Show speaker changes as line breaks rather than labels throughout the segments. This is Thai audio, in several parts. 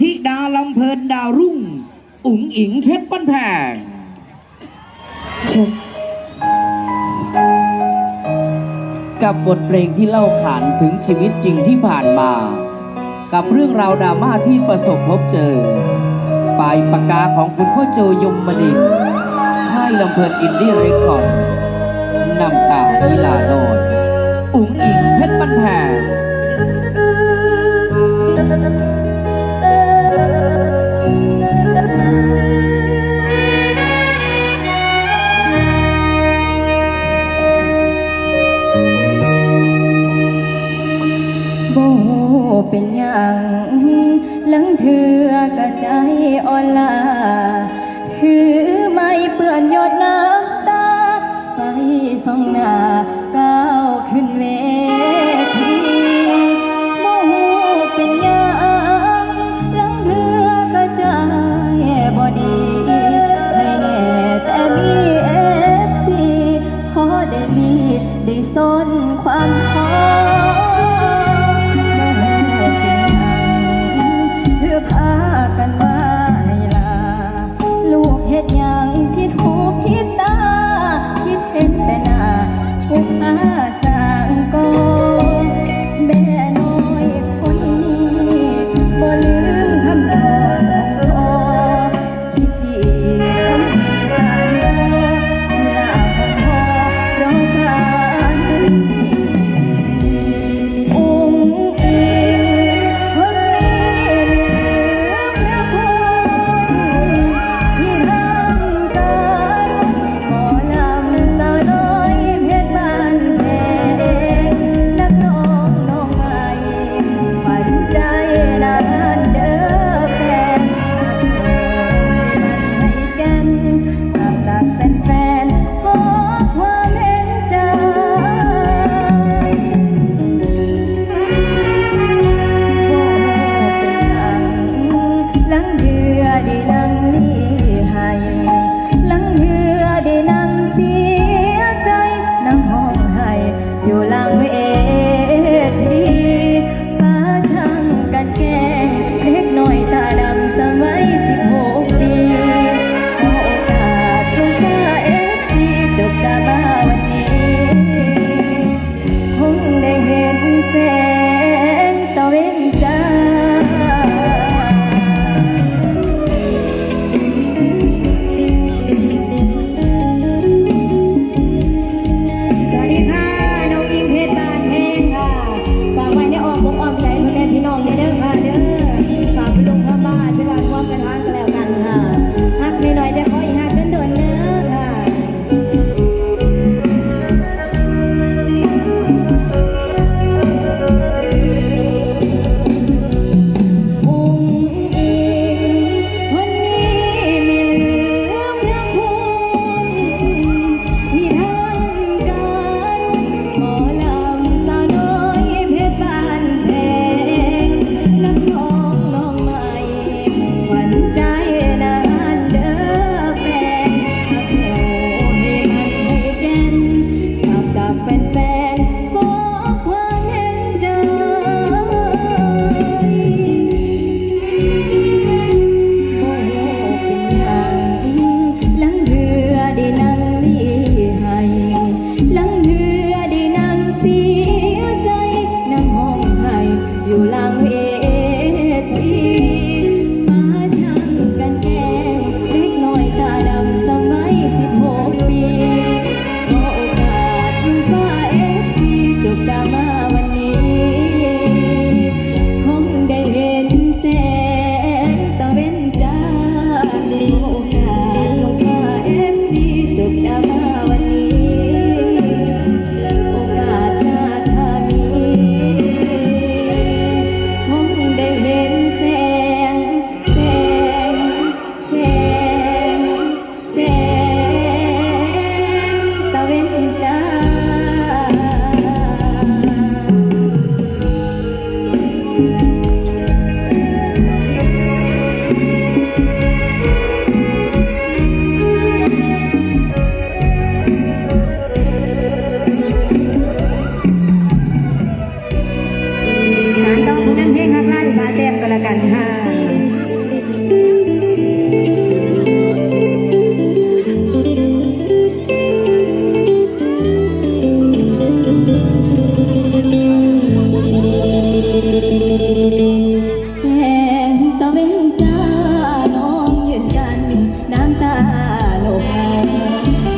ธิดาลำเพลินดาวรุ่ง อุ๋งอิงเพชรปั้นแพงกับบทเพลงที่เล่าขานถึงชีวิตจริงที่ผ่านมา กับเรื่องราวดราม่าที่ประสบพบเจอ ปลายปากกาของคุณพ่อโจยมมดินค่ายลำเพลินอินดี้เรคคอร์ดนำตาอีลาโนอยอุ๋งอิงเพชรปั้นแพง
เป็นอย่างหลังเถือกระใจอ่อนลา ถือไม่เปื่อนหยดน้ำตา ไปส่องหน้าก้าวขึ้นเว เลา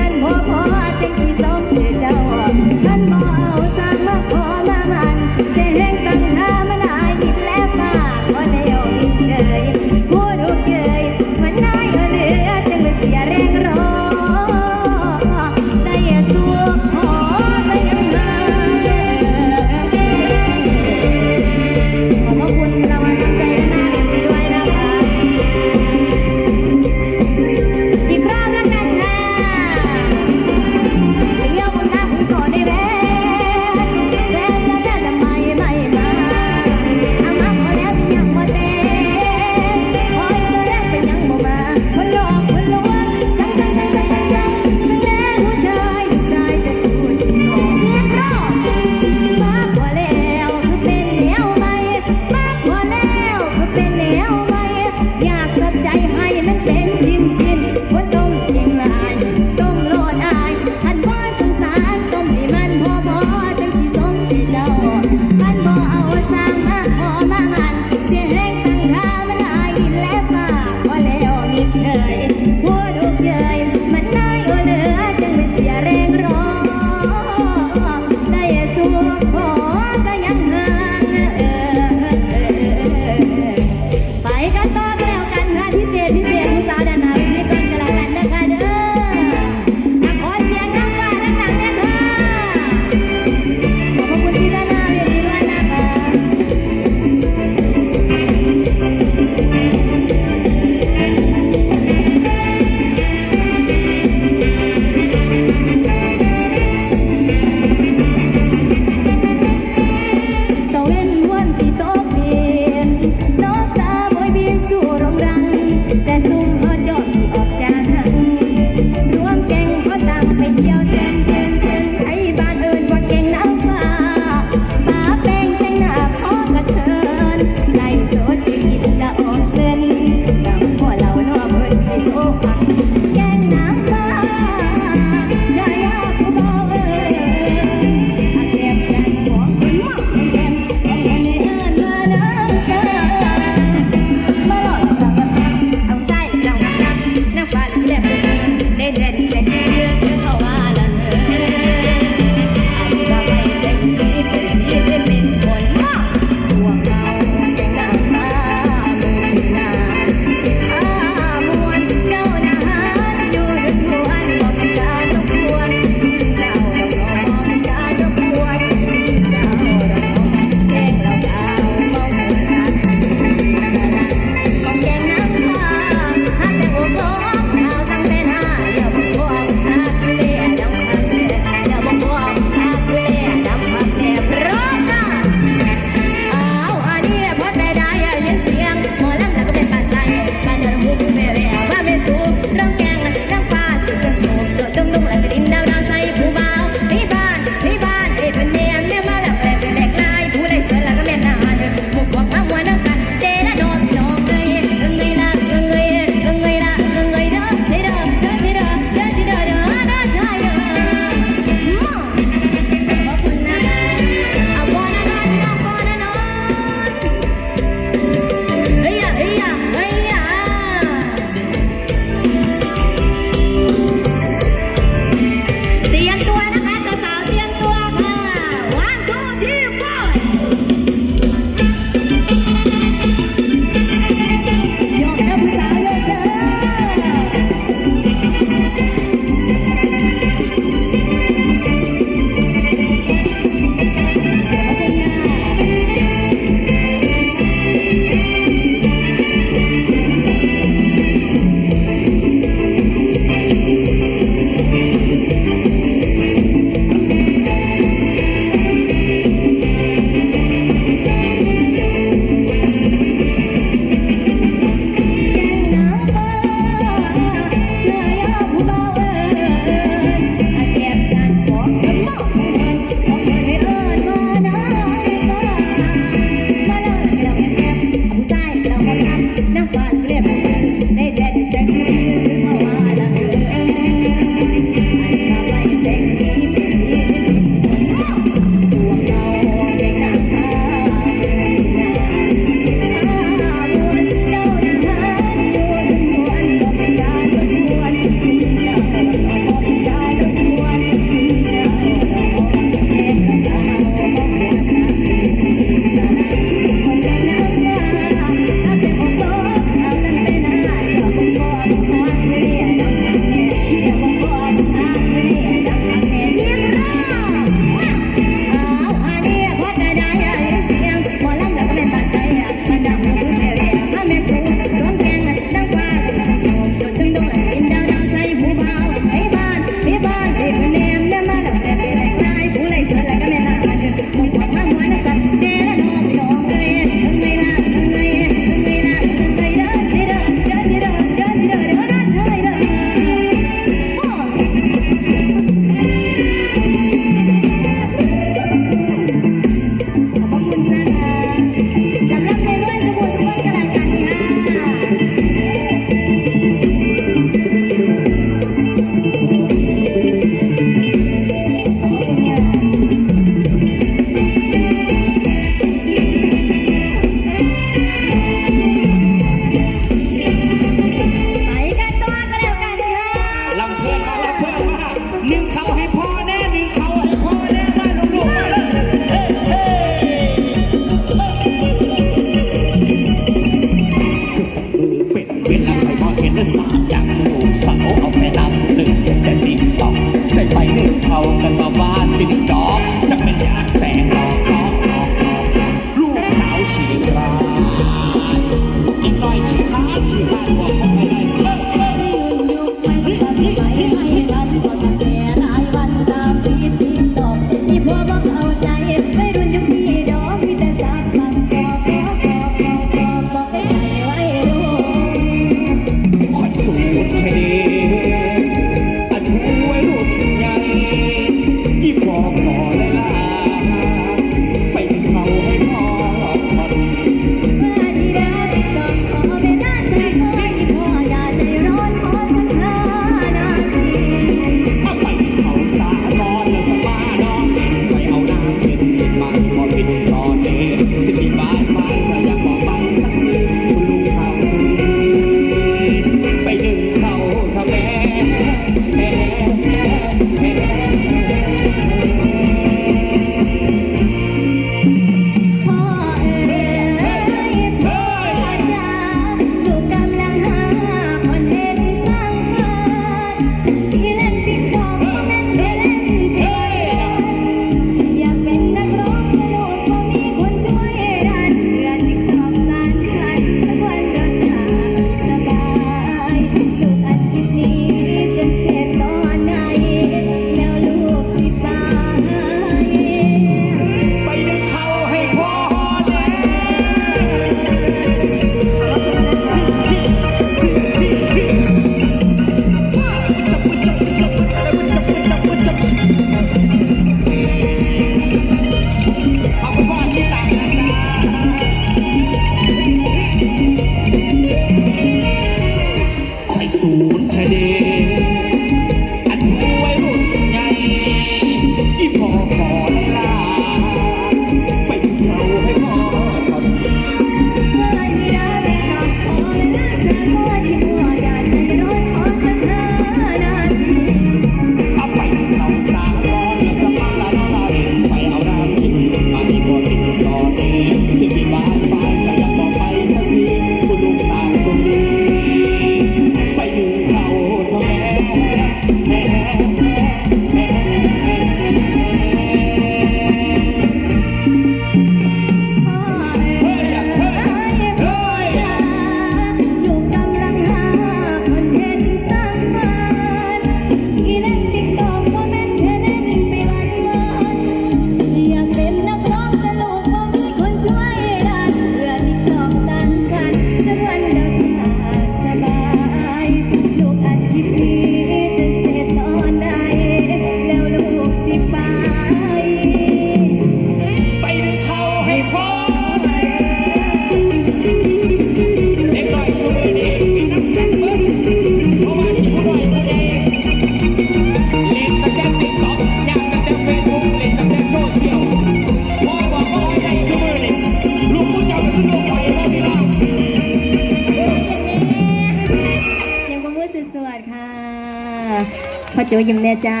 พ่อโจยิ้มแน่จ้า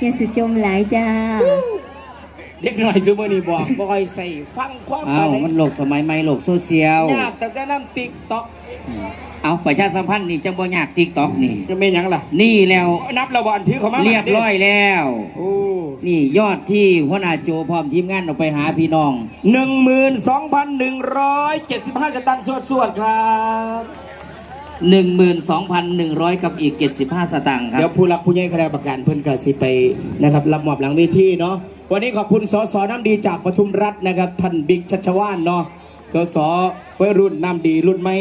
อย่าสุดจมหลายจ้า
เด็กหน่อยซูเมอร์นี่บอกบ่ค่อยใส่ฟังความ
อ้าวมันโลกสมัยใหม่โลกโซเชียล
ยากแต่แต่น้ำติ๊กต็อก
เอาประชาสัมพันธ์นี่จังบ่ยากติ๊กต็อกนี่
จะเป็นหยังล่ะ
นี่แล้ว
นับระบอนถือเขามา
เรียบร้อยแล้ว
โอ้
นี่ยอดที่หัวหน้าโจพร้อมทีมงานออกไปหาพี่น้อง
หนึ่งหมื่นสองพันหนึ่งร้อยเจ็ดสิบห้าสตางค์สวดสวดๆครับ
12,100 กับอีก 75 สตางค์ครั
เดี๋ยวผู้รับผู้ใหญ่คณะประกันเพิ่นก็สิไปนะครับรับมอบหลังเวทีเนาะวันนี้ขอบคุณสสน้ำดีจากปทุมรัฐนะครับท่านบิ๊กชัชวานเนาะสสวัยรุ่นน้ำดีรุ่นใหม่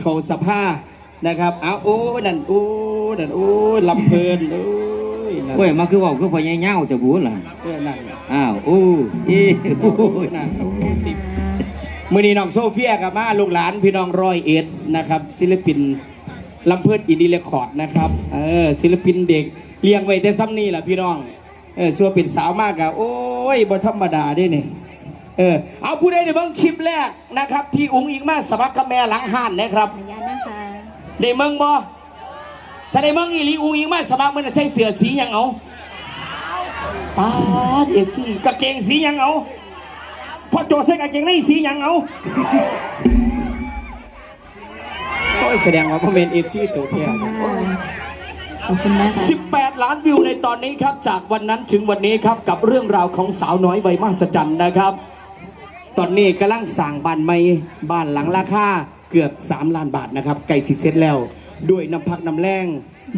เขาสภานะครับเอาโอ้ยนั่นโอ้ยนั่นโอ้ยลำเพลินโอ้ยนั่น
โอ้ยมาคือบอกคือพ่อใหญ่เง่าจะบูดล่ะ
เออนั่น
อ้าวอู้อีโอ้ย
นั่นโอ้ย มือนี้น้องโซเฟียกับมาลูกหลานพี่น้องร้อยเอ็ดนะครับ ศิลปินลำเพิดอินดีเรคคอร์ดนะครับเออศิลปินเด็กเลี้ยงไว้แต่ซ้ำนี่แหละพี่น้องเออสัวเป็นสาวมากอะโอ้ยบ่ธรรมดาเด้นี่เออเอาผู้ใดในเบิ่งคลิปแรกนะครับ ที่อุ้งอิงมาสมัครกับแม่หลังห้านนะครับ
ขออนุญาตนะคะ
ได้เมืองบ่ใช่ได้เมืองอีหลีอุ้งอิงมาสมัครมันใส่เสื้อสีหยังเอาป้าดเอฟซีกางเกงสีหยังเอา พอโจใส่กางเกงในสีหยังเอาโอ้ยแสดงว่าพ่อเป็นเอฟซีตัวเทีย
ขอบคุณนะคะ
18 ล้านวิวในตอนนี้ครับ จากวันนั้นถึงวันนี้ครับกับเรื่องราวของสาวน้อยใบมหัศจรรย์นะครับ ตอนนี้กำลังสั่งบ้านใหม่บ้านหลังราคาเกือบ 3 ล้านบาทนะครับไก่สิเซ็ตแล้ว ด้วยน้ำพักน้ำแรง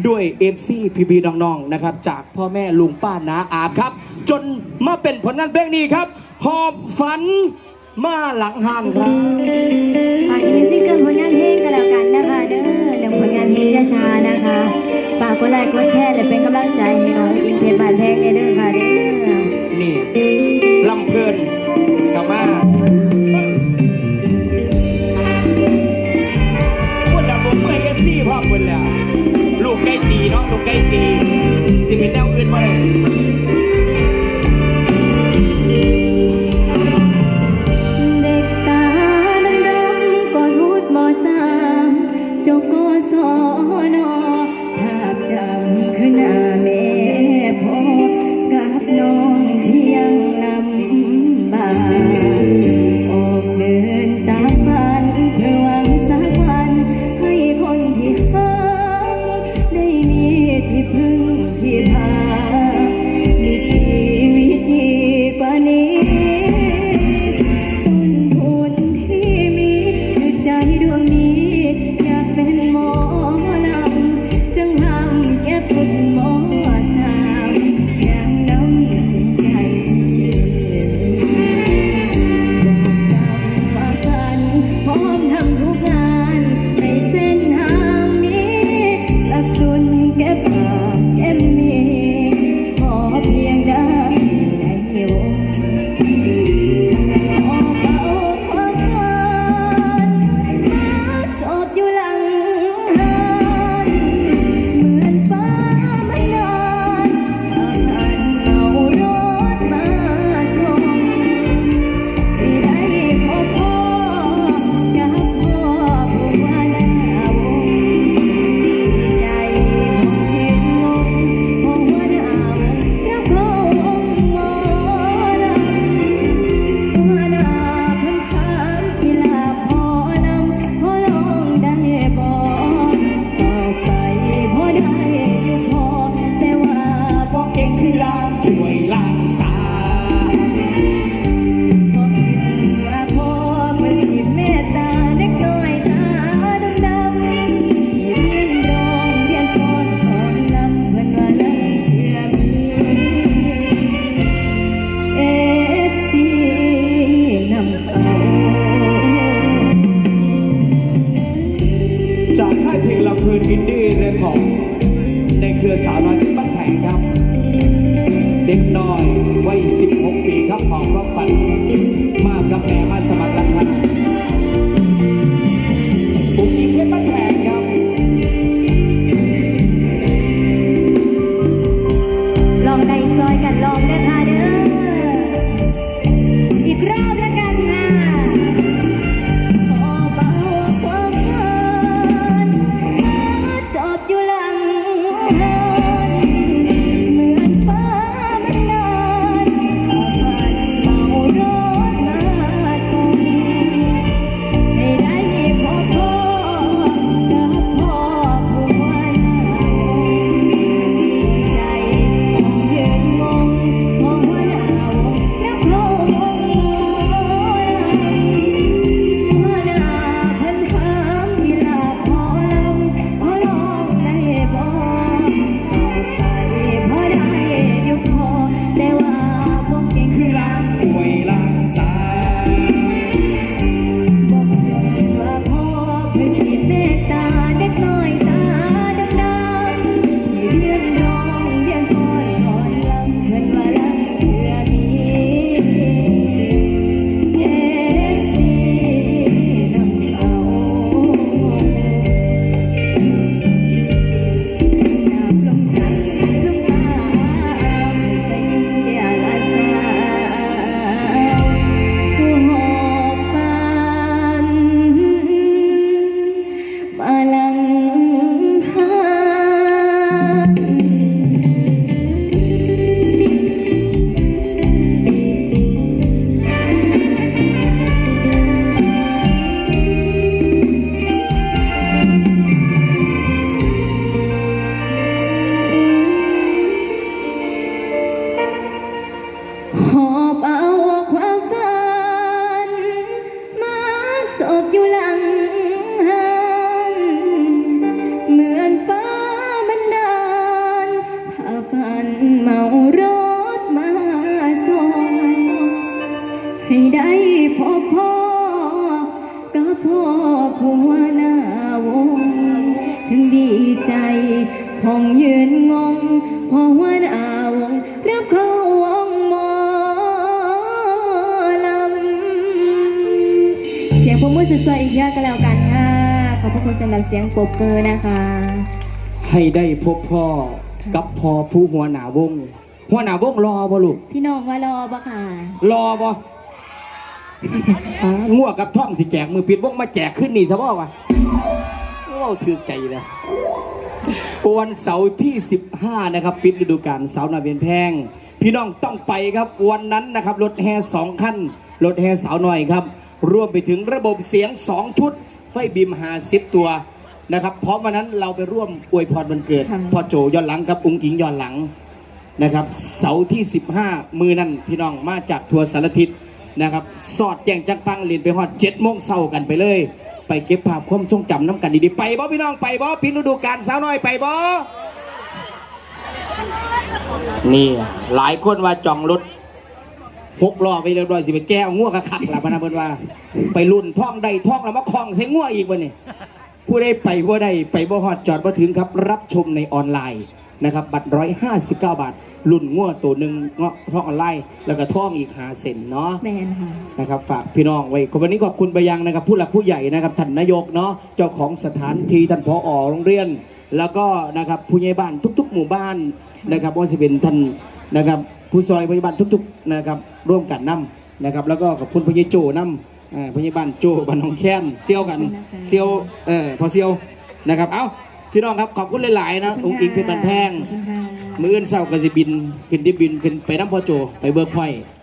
ด้วยเอฟซีพีพีน้องๆนะครับ จากพ่อแม่ลุงป้านาอาครับ จนมาเป็นผลงานเพลงนี้ครับ หอบฝันมาหลังห้านครับ
ฝากอีกหนึ่งซิงเกิลผลงานเพลงกันแล้วกันนะคะเด้อเรื่องผลงานเพลงช้าๆนะคะฝากกดไลค์กดแชร์และเป็นกำลังใจให้น้องอิงเพชรบานแพงเนี่ยเด้อค่ะเด้อ
นี่ลำเพลินกลับมา ปีเนาะลูกใกล้ปีสิเป็นแนวอื่นมา
กเยอะก็แล้วกันค่ะ ขอบพระคุณสำหรับเสียงปรบมือนะคะ
ให้ได้พบพ่อกับพ่อผู้หัวหน้าวง หัวหน้าวงรอบ่ลูก
พี่น้องว่ารอปะค่ะ
รอบ่อ่าง่วกับท่องสิแจกมือปิดวงมาแจกขึ้นนี่ซะบ่วะว้าวถือใจเลยวันเสาร์ที่ 15 นะครับ ปิดฤดูกาลสาวนาเวียนแพง พี่น้องต้องไปครับวันนั้นนะครับรถแห่สองคัน รถแห่สาวหน่อยครับ รวมไปถึงระบบเสียง 2 ชุด ไฟบิมหาซิปตัวนะครับพร้อมวันนั้นเราไปร่วมอวยพรวันเกิด
ค่ะ
พ่อโจย้อนหลังกับองค์อิงย้อนหลังนะครับ เสาร์ที่ 15 มือนั่นพี่น้องมาจากทัวร์สารทิศนะครับ สอดแจ้งจักปังเรียนไปฮอดเจ็ดโมงเศร้ากันไปเลย ไปเก็บภาพความทรงจำน้ำกันดีๆไปบ่พี่น้องไปบ่พินฤดูกาลสาวน้อยไปบ่ นี่หลายคนว่าจองรถ หกล้อไปเรียบร้อยสิไปแก้วง่วกระขักหลับนะเพิ่นว่า ไปรุ่นท่องใดท่องแล้วมาคล้องใส่ง่วอีกวะนี่ผู้ใดไปบ่ได้ไปบ่ฮอดจอดบ่ถึงครับ รับชมในออนไลน์นะครับบัตร159บาท รุ่นง่วตัวหนึ่งเงาะท่องออนไลน์แล้วก็ท่องอีกหาเซนเนาะ
แมนค่ะ
นะครับฝากพี่น้องไว้วันนี้ขอบคุณไปยังนะครับผู้หลักผู้ใหญ่นะครับท่านนายกเนาะเจ้าของสถานที่ท่านพออโรงเรียน แล้วก็นะครับผู้ใหญ่บ้านทุก ๆ หมู่บ้านนะครับว่าจะเป็นท่านนะครับ ผู้ซอยผู้ใหญ่บ้านทุกๆนะครับร่วมกันนํนะครับ แล้วก็ขอบคุณผู้ใหญ่โจนํอ่าผู้ใหญ่บ้านโจบ้านหนองแค้นเซี่ยวกัน
ขอบคุณนะคะ
เซี่ยวเออพอเซี่ยวนะครับเอ้าพี่น้องครับขอบคุณหลายๆนะองค์อิงเพชรบันแพง
ขอบคุณค่ะ
มืออื่นเศร้าก็สิบินขึ้นที่บินขึ้นไปน้ำพอโจไปเบิร์กพอยต์